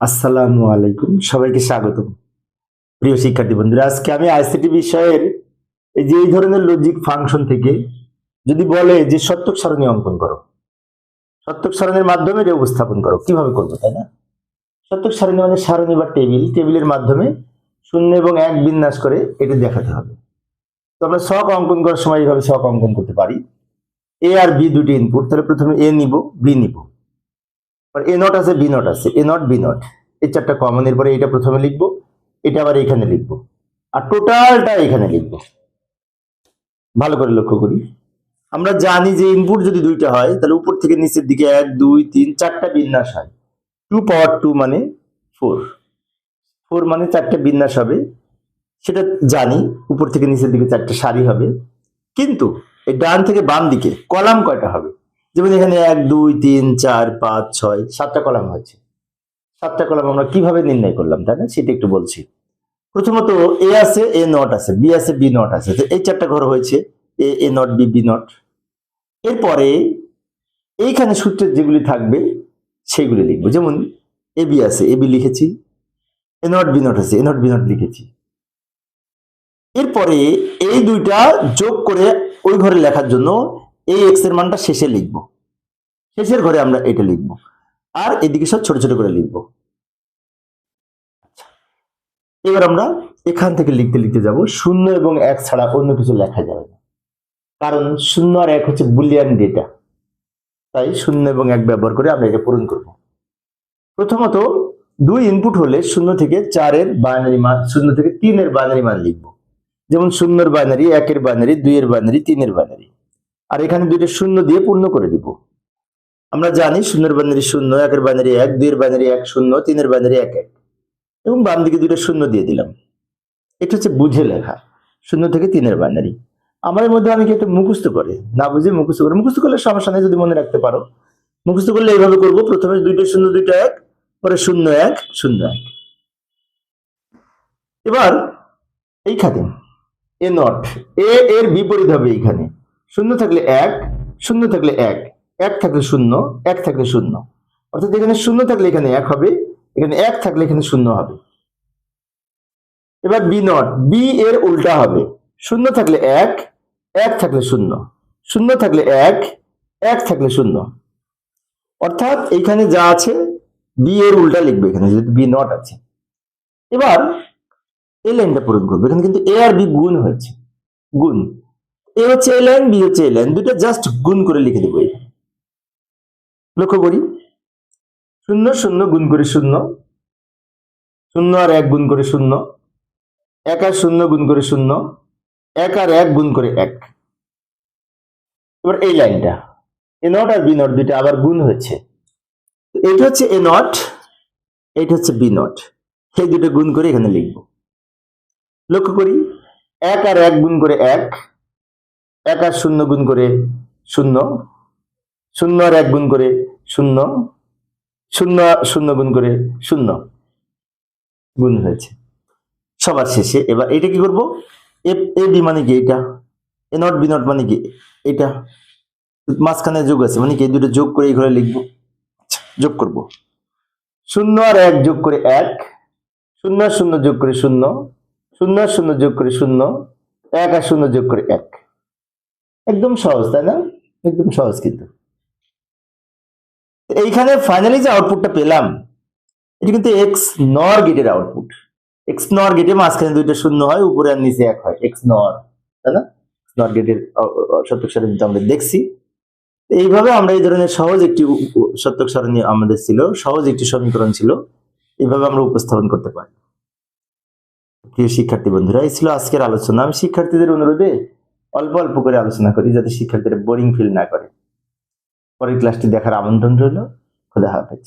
আসসালামু আলাইকুম। সবাইকে স্বাগত প্রিয় শিক্ষার্থী বন্ধুরা, আজকে আমি আইসিটি বিষয়ের এই যে এই ধরনের লজিক ফাংশন থেকে যদি বলে যে সত্যক সারণী অঙ্কন করো, সত্যক সারণীর মাধ্যমে এটা উপস্থাপন করো, কীভাবে করব, তাই না? সত্যক সারণী মানে সারণী বা টেবিল, টেবিলের মাধ্যমে শূন্য এবং এক বিন্যাস করে এটা দেখাতে হবে। তো আমরা শখ অঙ্কন করার সময় এইভাবে শখ অঙ্কন করতে পারি। এ আর বি দুটি ইনপুট তাহলে প্রথমে এ নিব বি নিব। এ নট আছে বি নট আছে এ নট বি নট এই চারটা কমন এরপরে এটা প্রথমে লিখব, এটা আবার এখানে লিখব। আর টোটালটা এখানে লিখব। ভালো করে লক্ষ্য করি। আমরা জানি যে ইনপুট যদি দুইটা হয়, তাহলে উপর থেকে নিচের দিকে এক, দুই, তিন, চারটা বিন্যাস হয়। টু পাওয়ার টু মানে ফোর ফোর মানে চারটা বিন্যাস হবে। সেটা জানি, উপর থেকে নিচের দিকে চারটা সারি হবে। কিন্তু এই ডান থেকে বাম দিকে, কলাম কয়টা হবে? যেমন এখানে এক, দুই, তিন, চার, পাঁচ, ছয়, সাতটা কলাম হয়েছে। সাতটা কলাম আমরা কীভাবে নির্ণয় করলাম, তাই না? সেটা একটু বলছি। প্রথমত, এ আছে, এ নট আছে, বি আছে, বি নট আছে। এই চারটা ঘর হয়েছে, A A not, B B not. এরপরে, এইখানে সূত্রের যেগুলি থাকবে সেগুলি লিখব। যেমন, এ, বি আছে, এ, বি লিখেছি, এ নট, বি নট আছে, এ নট, বি নট লিখেছি। এরপরে, এই দুইটা যোগ করে ওই ঘরে লেখার জন্য এই এক্সের মানটা শেষে লিখব। শেষের ঘরে আমরা এটা লিখব। আর এদিকে সব ছোট ছোট করে লিখব। এবার আমরা এখান থেকে লিখতে লিখতে যাব। শূন্য এবং এক ছাড়া অন্য কিছু লেখা যাবে না। কারণ শূন্য আর এক হচ্ছে বুলিয়ান ডেটা। তাই শূন্য এবং এক ব্যবহার করে আমরা এটা পূরণ করব। প্রথমত দুই ইনপুট হলে শূন্য থেকে চারের বাইনারি মান, শূন্য থেকে তিনের বাইনারি মান লিখব। যেমন শূন্যর বাইনারি একের বাইনারি দুইয়ের বাইনারি তিনের বাইনারি আর এখানে দুইটা শূন্য দিয়ে পূর্ণ করে দিব। আমরা জানি শূন্যের বাইনারি শূন্য, একের বাইনারি এক, দুইয়ের বাইনারি এক শূন্য, তিনের বাইনারি এক এক। এবং বাম দিকে দুইটা শূন্য দিয়ে দিলাম। এটা হচ্ছে বুঝে লেখা, শূন্য থেকে তিনের বাইনারি আমার মধ্যে অনেকে এটা মুখস্থ করে, না বুঝে মুখস্থ করে। মুখস্থ করলে সমস্যা নেই, যদি মনে রাখতে পারো। মুখস্থ করলে এইভাবে করব, প্রথমে দুইটা শূন্য, দুইটা এক, পরে শূন্য এক শূন্য এক। এবার এইখানে এ নট, এ এর বিপরীত হবে এইখানে। শূন্য থাকলে এক, শূন্য থাকলে এক এক থাকলে শূন্য, এক থাকলে শূন্য। অর্থাৎ এখানে শূন্য থাকলে এখানে এক হবে, এখানে এক থাকলে এখানে শূন্য হবে। এবার বি নট বি এর উল্টা হবে। শূন্য থাকলে এক এক থাকলে শূন্য। শূন্য থাকলে এক এক থাকলে শূন্য। অর্থাৎ এইখানে যা আছে বি এর উল্টা লিখবে এখানে, যেহেতু বি নট আছে। এবার এই লাইনটা পূরণ করবে। এখানে কিন্তু এ আর বি গুণ হয়েছে। গুণ। এ হচ্ছে এ লাইন বি হচ্ছে এ লাইন দুটো জাস্ট গুণ করে লিখে দেবো লক্ষ্য করি। শূন্য শূন্য গুণ করে শূন্য। শূন্য আর এক গুণ করে শূন্য। এক আর শূন্য গুণ করে শূন্য। এক আর এক গুণ করে এক। এবার এই লাইনটা এ নট আর বি নট দুইটা আবার গুণ হয়েছে। এটা হচ্ছে এ নট এটা হচ্ছে বি নট সেই দুটো গুণ করে এখানে লিখব। লক্ষ্য করি। এক আর এক গুণ করে এক এক আর শূন্য গুণ করে শূন্য শূন্য আর এক গুণ করে শূন্য শূন্য শূন্য গুণ করে শূন্য গুণ হয়েছে। সবার শেষে এবার এটা কি করব? এ এ বি মানে কি এটা এ নট বি নট মানে কি এটা মাঝখানে যোগ আছে মানে কি এই দুটো যোগ করে এই ঘরে লিখব। আচ্ছা, যোগ করব। শূন্য আর এক যোগ করে এক শূন্য শূন্য যোগ করে শূন্য শূন্য শূন্য যোগ করে শূন্য এক আর শূন্য যোগ করে এক। একদম সহজ, তাই না? একদম সহজ কিন্তু। এইখানে ফাইনালি যে আউটপুটটা পেলাম, এটা কিন্তু এক্স নর গেটের আউটপুট এক্স নর গেটে মাঝখানে দুইটা শূন্য হয়, উপরে আর নিচে এক হয়। এক্স নর, তাই না? নর গেটের সত্যক সারণী আমরা দেখছি। এইভাবে আমরা এই ধরনের সহজ একটি সত্যক সারণী আমাদের ছিল, সহজ একটি সমীকরণ ছিল। এইভাবে আমরা উপস্থাপন করতে পারি। প্রিয় শিক্ষার্থী বন্ধুরা, এই ছিল আজকের আলোচনা। আমি শিক্ষার্থীদের অনুরোধে অল্প অল্প করে আলোচনা করি যাতে শিক্ষার্থীরা বোরিং ফিল না করে। পরের ক্লাসটি দেখার আমন্ত্রণ রইল। খোদা হাফেজ।